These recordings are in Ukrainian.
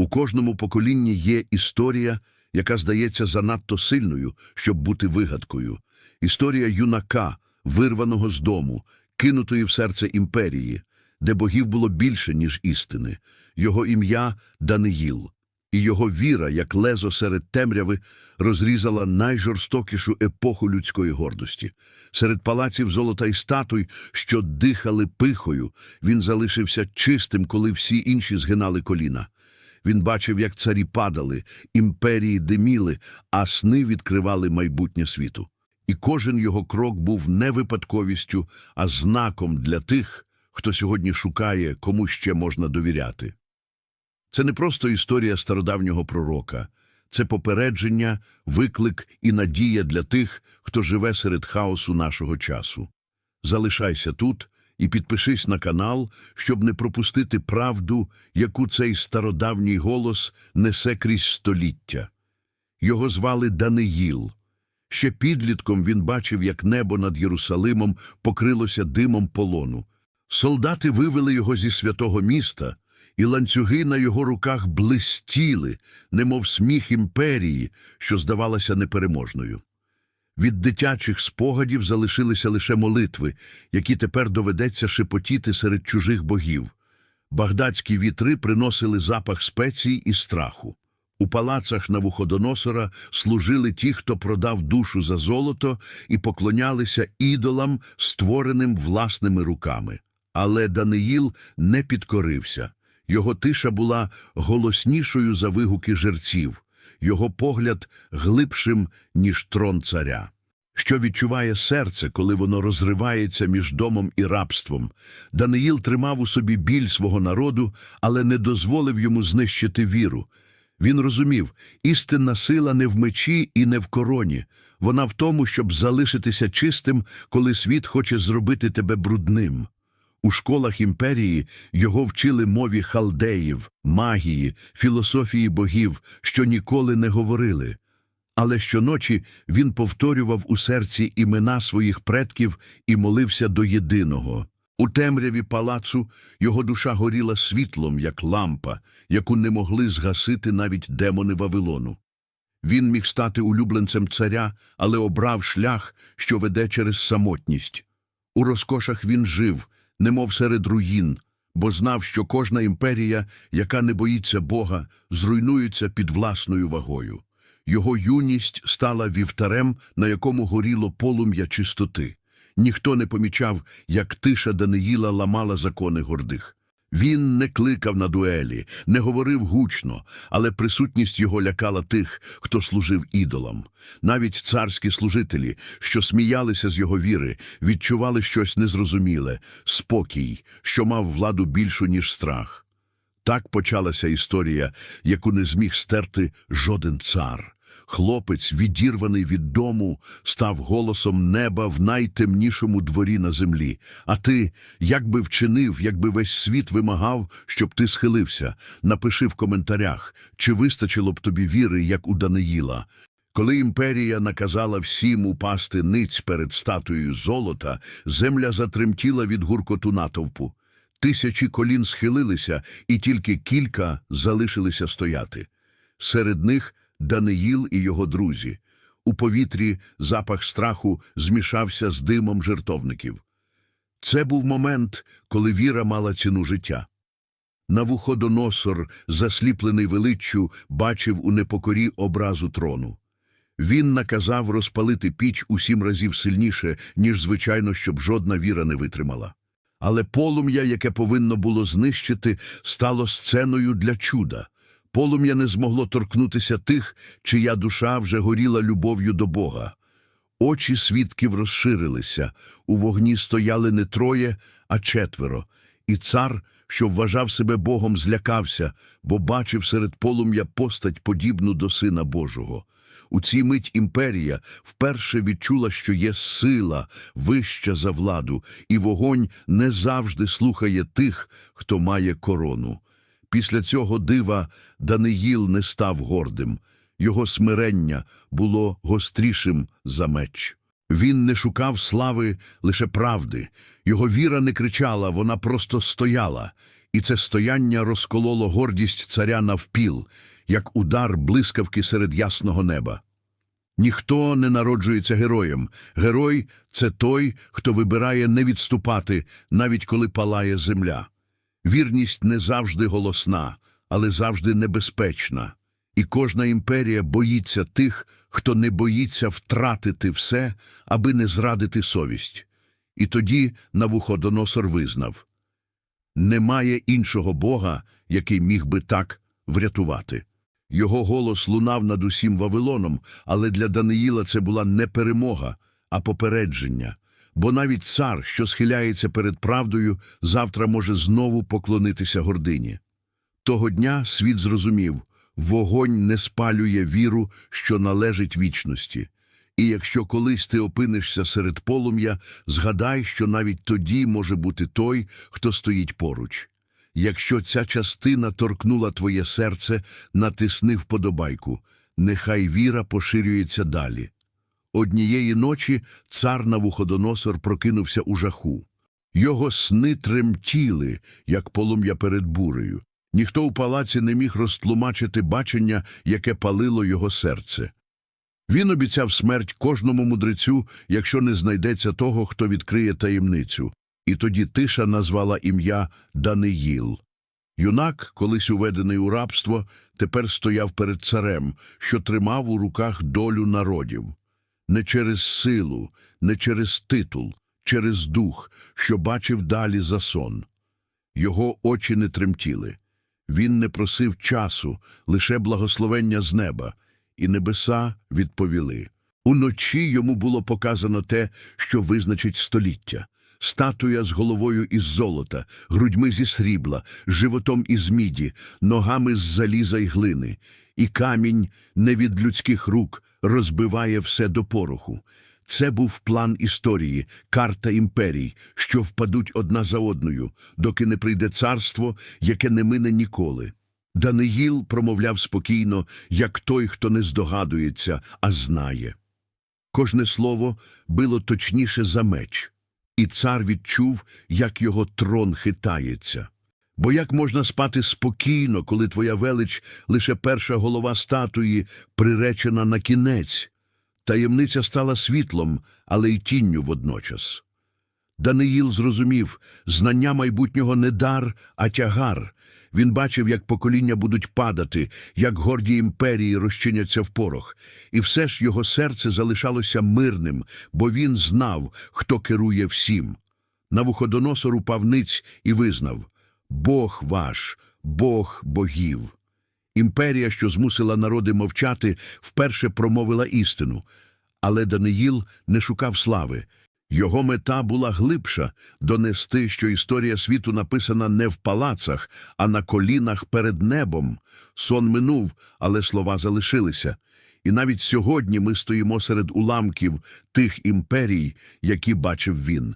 У кожному поколінні є історія, яка здається занадто сильною, щоб бути вигадкою. Історія юнака, вирваного з дому, кинутої в серце імперії, де богів було більше, ніж істини. Його ім'я Даниїл, і його віра, як лезо серед темряви, розрізала найжорстокішу епоху людської гордості. Серед палаців золота і статуй, що дихали пихою, він залишився чистим, коли всі інші згинали коліна. Він бачив, як царі падали, імперії диміли, а сни відкривали майбутнє світу. І кожен його крок був не випадковістю, а знаком для тих, хто сьогодні шукає, кому ще можна довіряти. Це не просто історія стародавнього пророка, це попередження, виклик і надія для тих, хто живе серед хаосу нашого часу. Залишайся тут і підпишись на канал, щоб не пропустити правду, яку цей стародавній голос несе крізь століття. Його звали Даниїл. Ще підлітком він бачив, як небо над Єрусалимом покрилося димом полону. Солдати вивели його зі святого міста, і ланцюги на його руках блистіли, немов сміх імперії, що здавалася непереможною. Від дитячих спогадів залишилися лише молитви, які тепер доведеться шепотіти серед чужих богів. Багдадські вітри приносили запах спецій і страху. У палацах Навуходоносора служили ті, хто продав душу за золото і поклонялися ідолам, створеним власними руками. Але Даниїл не підкорився. Його тиша була голоснішою за вигуки жерців, його погляд глибшим, ніж трон царя. Що відчуває серце, коли воно розривається між домом і рабством? Даниїл тримав у собі біль свого народу, але не дозволив йому знищити віру. Він розумів, істинна сила не в мечі і не в короні. Вона в тому, щоб залишитися чистим, коли світ хоче зробити тебе брудним. У школах імперії його вчили мові халдеїв, магії, філософії богів, що ніколи не говорили. Але щоночі він повторював у серці імена своїх предків і молився до єдиного. У темряві палацу його душа горіла світлом, як лампа, яку не могли згасити навіть демони Вавилону. Він міг стати улюбленцем царя, але обрав шлях, що веде через самотність. У розкошах він жив, немов серед руїн, бо знав, що кожна імперія, яка не боїться Бога, зруйнується під власною вагою. Його юність стала вівтарем, на якому горіло полум'я чистоти. Ніхто не помічав, як тиша Даниїла ламала закони гордих. Він не кликав на дуелі, не говорив гучно, але присутність його лякала тих, хто служив ідолам. Навіть царські служителі, що сміялися з його віри, відчували щось незрозуміле, спокій, що мав владу більшу, ніж страх. Так почалася історія, яку не зміг стерти жоден цар. Хлопець, відірваний від дому, став голосом неба в найтемнішому дворі на землі. А ти, як би вчинив, якби весь світ вимагав, щоб ти схилився, напиши в коментарях, чи вистачило б тобі віри, як у Даниїла. Коли імперія наказала всім упасти ниць перед статуєю золота, земля затремтіла від гуркоту натовпу. Тисячі колін схилилися, і тільки кілька залишилися стояти. Серед них Даниїл і його друзі. У повітрі запах страху змішався з димом жертовників. Це був момент, коли віра мала ціну життя. Навуходоносор, засліплений величчю, бачив у непокорі образу трону. Він наказав розпалити піч у сім разів сильніше, ніж звичайно, щоб жодна віра не витримала. Але полум'я, яке повинно було знищити, стало сценою для чуда. Полум'я не змогло торкнутися тих, чия душа вже горіла любов'ю до Бога. Очі свідків розширилися, у вогні стояли не троє, а четверо, і цар, що вважав себе Богом, злякався, бо бачив серед полум'я постать, подібну до Сина Божого. У цій мить імперія вперше відчула, що є сила вища за владу, і вогонь не завжди слухає тих, хто має корону. Після цього дива Даниїл не став гордим, його смирення було гострішим за меч. Він не шукав слави, лише правди. Його віра не кричала, вона просто стояла. і це стояння розкололо гордість царя навпіл, як удар блискавки серед ясного неба. Ніхто не народжується героєм. Герой це той, хто вибирає не відступати, навіть коли палає земля. Вірність не завжди голосна, але завжди небезпечна. І кожна імперія боїться тих, хто не боїться втратити все, аби не зрадити совість. І тоді Навуходоносор визнав немає іншого Бога, який міг би так врятувати. Його голос лунав над усім Вавилоном, але для Даниїла це була не перемога, а попередження. Бо навіть цар, що схиляється перед правдою, завтра може знову поклонитися гордині. Того дня світ зрозумів вогонь не спалює віру, що належить вічності. І якщо колись ти опинишся серед полум'я, згадай, що навіть тоді може бути той, хто стоїть поруч. Якщо ця частина торкнула твоє серце, натисни вподобайку, нехай віра поширюється далі. Однієї ночі цар Навуходоносор прокинувся у жаху. Його сни тремтіли, як полум'я перед бурею. Ніхто у палаці не міг розтлумачити бачення, яке палило його серце. Він обіцяв смерть кожному мудрецю, якщо не знайдеться того, хто відкриє таємницю. І тоді тиша назвала ім'я Даниїл. Юнак, колись уведений у рабство, тепер стояв перед царем, що тримав у руках долю народів. Не через силу, не через титул, через дух, що бачив далі за сон. Його очі не тремтіли. Він не просив часу, лише благословення з неба, і небеса відповіли. Уночі йому було показано те, що визначить століття. Статуя з головою із золота, грудьми зі срібла, животом із міді, ногами з заліза й глини, і камінь не від людських рук розбиває все до пороху. Це був план історії, карта імперій, що впадуть одна за одною, доки не прийде царство, яке не мине ніколи. Даниїл промовляв спокійно, як той, хто не здогадується, а знає. Кожне слово било точніше за меч, і цар відчув, як його трон хитається. Бо як можна спати спокійно, коли твоя велич лише перша голова статуї приречена на кінець? Таємниця стала світлом, але й тінню водночас. Даниїл зрозумів, знання майбутнього не дар, а тягар. Він бачив, як покоління будуть падати, як горді імперії розчиняться в порох. І все ж його серце залишалося мирним, бо він знав, хто керує всім. Навуходоносор упав ниць і визнав Бог ваш, Бог богів. Імперія, що змусила народи мовчати, вперше промовила істину. Але Даниїл не шукав слави. Його мета була глибша – донести, що історія світу написана не в палацах, а на колінах перед небом. Сон минув, але слова залишилися. І навіть сьогодні ми стоїмо серед уламків тих імперій, які бачив він.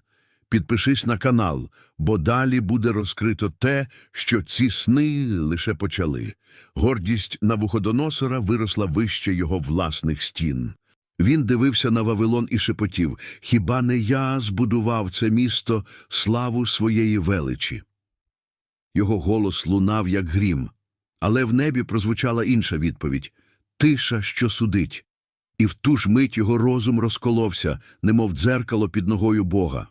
Підпишись на канал, бо далі буде розкрито те, що ці сни лише почали. Гордість Навуходоносора виросла вище його власних стін. Він дивився на Вавилон і шепотів «Хіба не я збудував це місто славу своєї величі?» Його голос лунав, як грім. Але в небі прозвучала інша відповідь «Тиша, що судить». І в ту ж мить його розум розколовся, немов дзеркало під ногою Бога.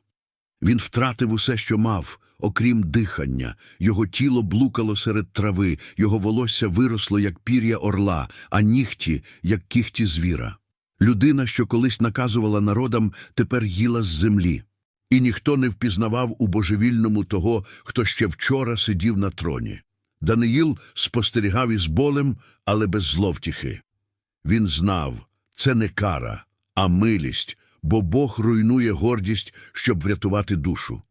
Він втратив усе, що мав, окрім дихання. Його тіло блукало серед трави, його волосся виросло, як пір'я орла, а нігті, як кіхті звіра. Людина, що колись наказувала народам, тепер їла з землі. І ніхто не впізнавав у божевільному того, хто ще вчора сидів на троні. Даниїл спостерігав із болем, але без зловтіхи. Він знав, це не кара, а милість, бо Бог руйнує гордість, щоб врятувати душу.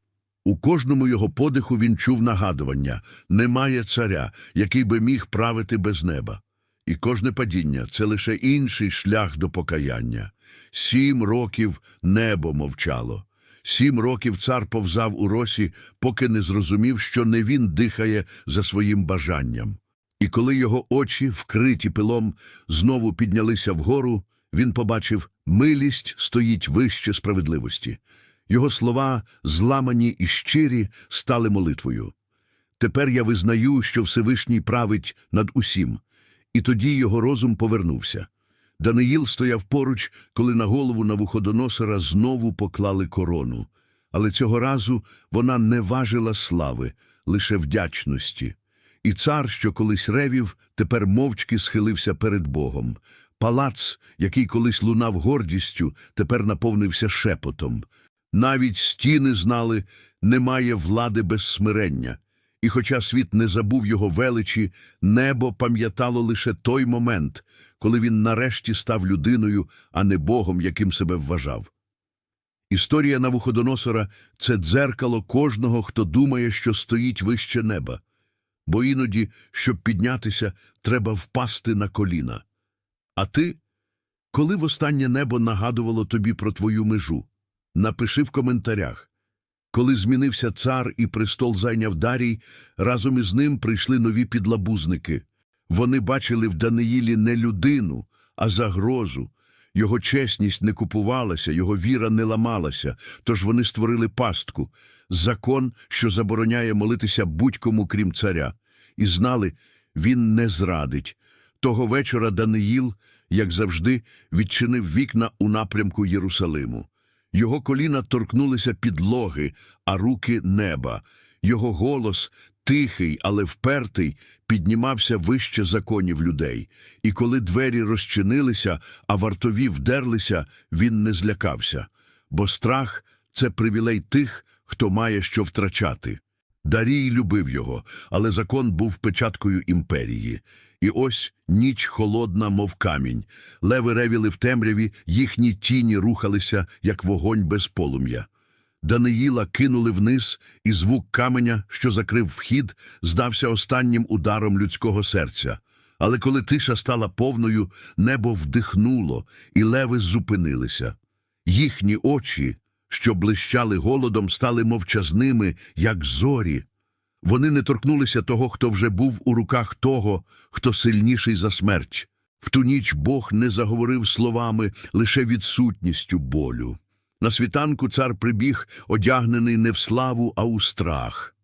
У кожному його подиху він чув нагадування немає царя, який би міг правити без неба. І кожне падіння це лише інший шлях до покаяння. Сім років небо мовчало. Сім років цар повзав у росі, поки не зрозумів, що не він дихає за своїм бажанням. І коли його очі, вкриті пилом, знову піднялися вгору, він побачив милість стоїть вище справедливості. Його слова, зламані і щирі, стали молитвою. Тепер я визнаю, що Всевишній править над усім. І тоді його розум повернувся. Даниїл стояв поруч, коли на голову Навуходоносора знову поклали корону. Але цього разу вона не важила слави, лише вдячності. І цар, що колись ревів, тепер мовчки схилився перед Богом. Палац, який колись лунав гордістю, тепер наповнився шепотом. Навіть стіни знали, немає влади без смирення. І хоча світ не забув його величі, небо пам'ятало лише той момент, коли він нарешті став людиною, а не Богом, яким себе вважав. Історія Навуходоносора – це дзеркало кожного, хто думає, що стоїть вище неба. Бо іноді, щоб піднятися, треба впасти на коліна. А ти? Коли востаннє небо нагадувало тобі про твою межу? Напиши в коментарях. Коли змінився цар і престол зайняв Дарій, разом із ним прийшли нові підлабузники. Вони бачили в Даниїлі не людину, а загрозу. Його чесність не купувалася, його віра не ламалася, тож вони створили пастку – закон, що забороняє молитися будь-кому, крім царя. І знали, він не зрадить. Того вечора Даниїл, як завжди, відчинив вікна у напрямку Єрусалиму. Його коліна торкнулися підлоги, а руки – неба. Його голос, тихий, але впертий, піднімався вище законів людей. І коли двері розчинилися, а вартові вдерлися, він не злякався. Бо страх – це привілей тих, хто має що втрачати. Дарій любив його, але закон був печаткою імперії. І ось ніч холодна, мов камінь. Леви ревіли в темряві, їхні тіні рухалися, як вогонь без полум'я. Даниїла кинули вниз, і звук каменя, що закрив вхід, здався останнім ударом людського серця. Але коли тиша стала повною, небо вдихнуло, і леви зупинилися. Їхні очі, що блищали голодом, стали мовчазними, як зорі. Вони не торкнулися того, хто вже був у руках того, хто сильніший за смерть. В ту ніч Бог не заговорив словами, лише відсутністю болю. На світанку цар прибіг, одягнений не в славу, а у страх.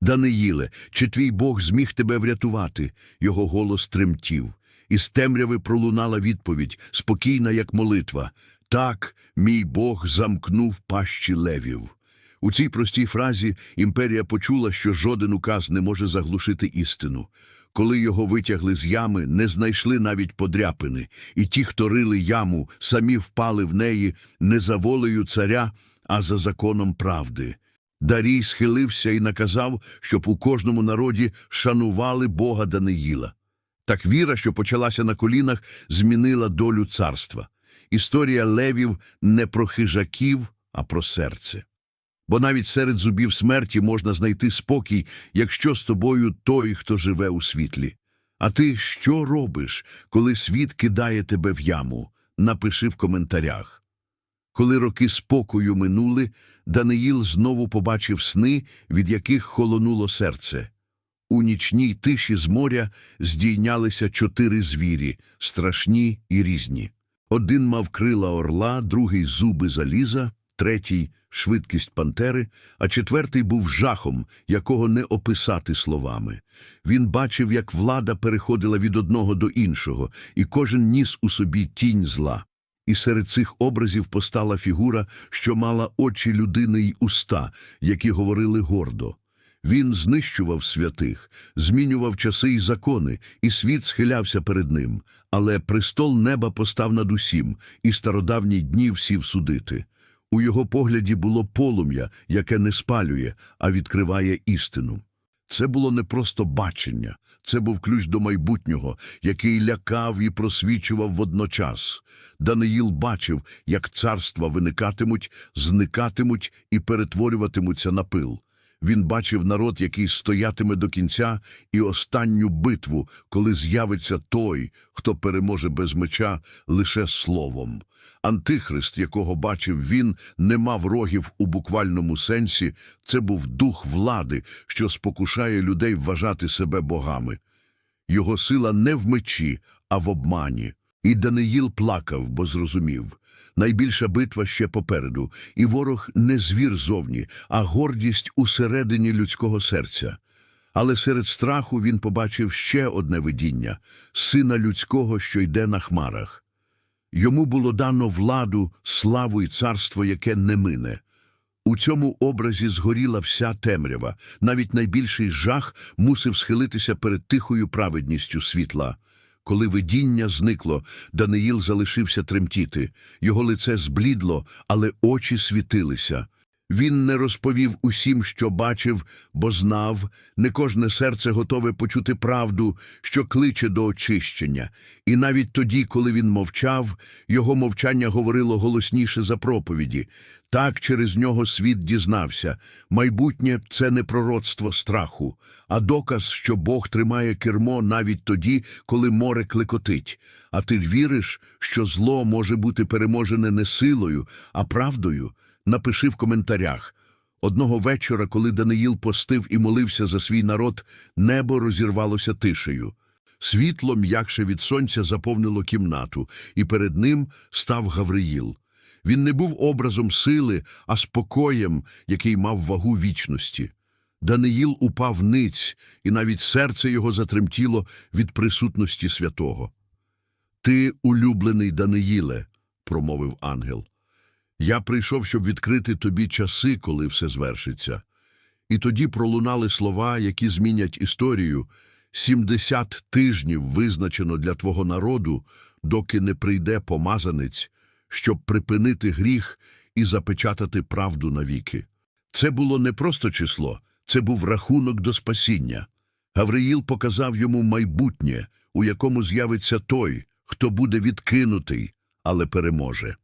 Даниїле, чи твій Бог зміг тебе врятувати? Його голос тремтів. Із темряви пролунала відповідь, спокійна, як молитва. Так, мій Бог замкнув пащі левів. У цій простій фразі імперія почула, що жоден указ не може заглушити істину. Коли його витягли з ями, не знайшли навіть подряпини, і ті, хто рили яму, самі впали в неї не за волею царя, а за законом правди. Дарій схилився і наказав, щоб у кожному народі шанували Бога Даниїла. Так віра, що почалася на колінах, змінила долю царства. Історія левів не про хижаків, а про серце. Бо навіть серед зубів смерті можна знайти спокій, якщо з тобою той, хто живе у світлі. А ти що робиш, коли світ кидає тебе в яму? Напиши в коментарях. Коли роки спокою минули, Даниїл знову побачив сни, від яких холонуло серце. У нічній тиші з моря здійнялися чотири звірі, страшні і різні. Один мав крила орла, другий зуби заліза, третій швидкість пантери, а четвертий був жахом, якого не описати словами. Він бачив, як влада переходила від одного до іншого, і кожен ніс у собі тінь зла. І серед цих образів постала фігура, що мала очі людини й уста, які говорили гордо. Він знищував святих, змінював часи й закони, і світ схилявся перед ним. Але престол неба постав над усім, і стародавні дні всів судити. У його погляді було полум'я, яке не спалює, а відкриває істину. Це було не просто бачення, це був ключ до майбутнього, який лякав і просвічував водночас. Даниїл бачив, як царства виникатимуть, зникатимуть і перетворюватимуться на пил. Він бачив народ, який стоятиме до кінця, і останню битву, коли з'явиться той, хто переможе без меча лише словом. Антихрист, якого бачив він, не мав рогів у буквальному сенсі, це був дух влади, що спокушає людей вважати себе богами. Його сила не в мечі, а в обмані. І Даниїл плакав, бо зрозумів. Найбільша битва ще попереду, і ворог не звір зовні, а гордість усередині людського серця. Але серед страху він побачив ще одне видіння – сина людського, що йде на хмарах. Йому було дано владу, славу і царство, яке не мине. У цьому образі згоріла вся темрява, навіть найбільший жах мусив схилитися перед тихою праведністю світла. Коли видіння зникло, Даниїл залишився тремтіти. Його лице зблідло, але очі світилися. Він не розповів усім, що бачив, бо знав, не кожне серце готове почути правду, що кличе до очищення. І навіть тоді, коли він мовчав, його мовчання говорило голосніше за проповіді. Так через нього світ дізнався. Майбутнє – це не пророцтво страху, а доказ, що Бог тримає кермо навіть тоді, коли море клекотить. А ти віриш, що зло може бути переможене не силою, а правдою? Напиши в коментарях. Одного вечора, коли Даниїл постив і молився за свій народ, небо розірвалося тишею. Світло, м'якше від сонця, заповнило кімнату, і перед ним став Гавриїл. Він не був образом сили, а спокоєм, який мав вагу вічності. Даниїл упав ниць, і навіть серце його затремтіло від присутності святого. Ти, улюблений Даниїле, промовив ангел. Я прийшов, щоб відкрити тобі часи, коли все звершиться. І тоді пролунали слова, які змінять історію. Сімдесят тижнів визначено для твого народу, доки не прийде помазанець, щоб припинити гріх і запечатати правду навіки. Це було не просто число, це був рахунок до спасіння. Гавриїл показав йому майбутнє, у якому з'явиться той, хто буде відкинутий, але переможе.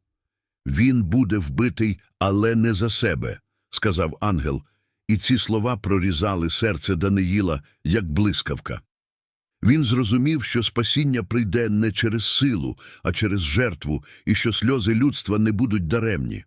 Він буде вбитий, але не за себе, сказав ангел, і ці слова прорізали серце Даниїла, як блискавка. Він зрозумів, що спасіння прийде не через силу, а через жертву, і що сльози людства не будуть даремні.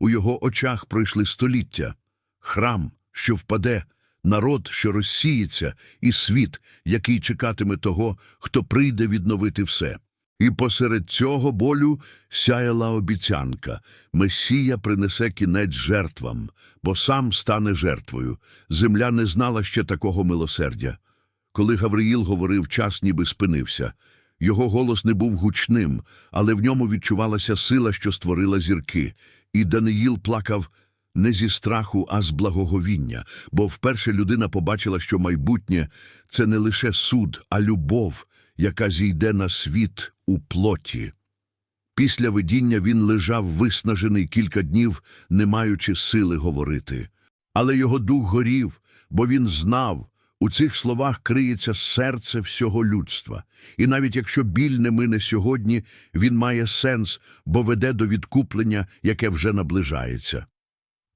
У його очах пройшли століття, храм, що впаде, народ, що розсіється, і світ, який чекатиме того, хто прийде відновити все. І посеред цього болю сяяла обіцянка. Месія принесе кінець жертвам, бо сам стане жертвою. Земля не знала ще такого милосердя. Коли Гавриїл говорив, час ніби спинився. Його голос не був гучним, але в ньому відчувалася сила, що створила зірки. І Даниїл плакав не зі страху, а з благоговіння, бо вперше людина побачила, що майбутнє – це не лише суд, а любов, яка зійде на світ у плоті. Після видіння він лежав виснажений кілька днів, не маючи сили говорити. Але його дух горів, бо він знав, у цих словах криється серце всього людства. І навіть якщо біль не мине сьогодні, він має сенс, бо веде до відкуплення, яке вже наближається.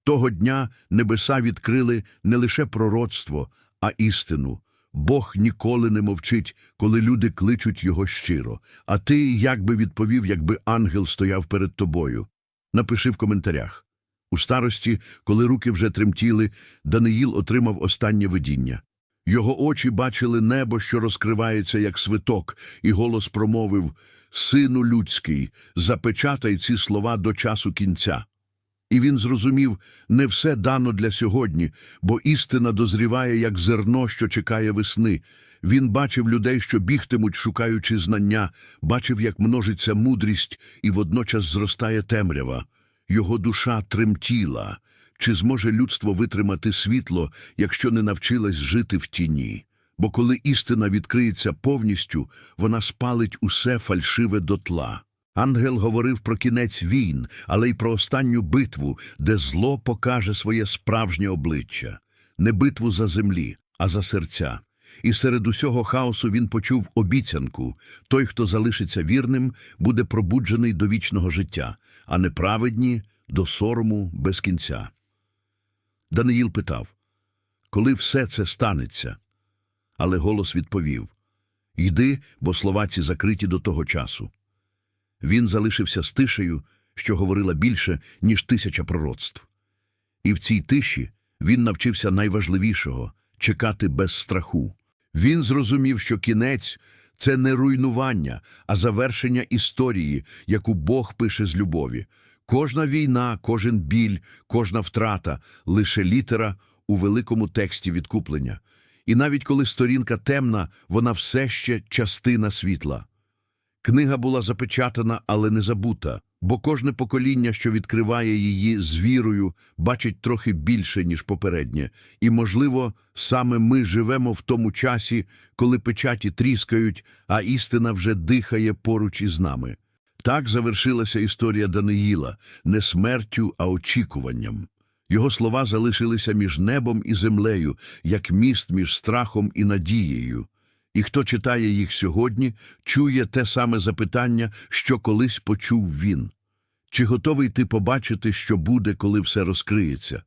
Того дня небеса відкрили не лише пророцтво, а істину. Бог ніколи не мовчить, коли люди кличуть його щиро. А ти як би відповів, якби ангел стояв перед тобою? Напиши в коментарях. У старості, коли руки вже тремтіли, Даниїл отримав останнє видіння. Його очі бачили небо, що розкривається, як свиток, і голос промовив «Сину людський, запечатай ці слова до часу кінця». І він зрозумів, не все дано для сьогодні, бо істина дозріває, як зерно, що чекає весни. Він бачив людей, що бігтимуть, шукаючи знання, бачив, як множиться мудрість, і водночас зростає темрява. Його душа тремтіла. Чи зможе людство витримати світло, якщо не навчилась жити в тіні? Бо коли істина відкриється повністю, вона спалить усе фальшиве дотла. Ангел говорив про кінець війн, але й про останню битву, де зло покаже своє справжнє обличчя. Не битву за землі, а за серця. І серед усього хаосу він почув обіцянку – той, хто залишиться вірним, буде пробуджений до вічного життя, а неправедні – до сорому без кінця. Даниїл питав, коли все це станеться? Але голос відповів, йди, бо слова ці закриті до того часу. Він залишився з тишею, що говорила більше, ніж тисяча пророцтв. І в цій тиші він навчився найважливішого – чекати без страху. Він зрозумів, що кінець – це не руйнування, а завершення історії, яку Бог пише з любові. Кожна війна, кожен біль, кожна втрата – лише літера у великому тексті відкуплення. І навіть коли сторінка темна, вона все ще частина світла. Книга була запечатана, але не забута, бо кожне покоління, що відкриває її з вірою, бачить трохи більше, ніж попереднє. І, можливо, саме ми живемо в тому часі, коли печаті тріскають, а істина вже дихає поруч із нами. Так завершилася історія Даниїла не смертю, а очікуванням. Його слова залишилися між небом і землею, як міст між страхом і надією. І хто читає їх сьогодні, чує те саме запитання, що колись почув він. Чи готовий ти побачити, що буде, коли все розкриється?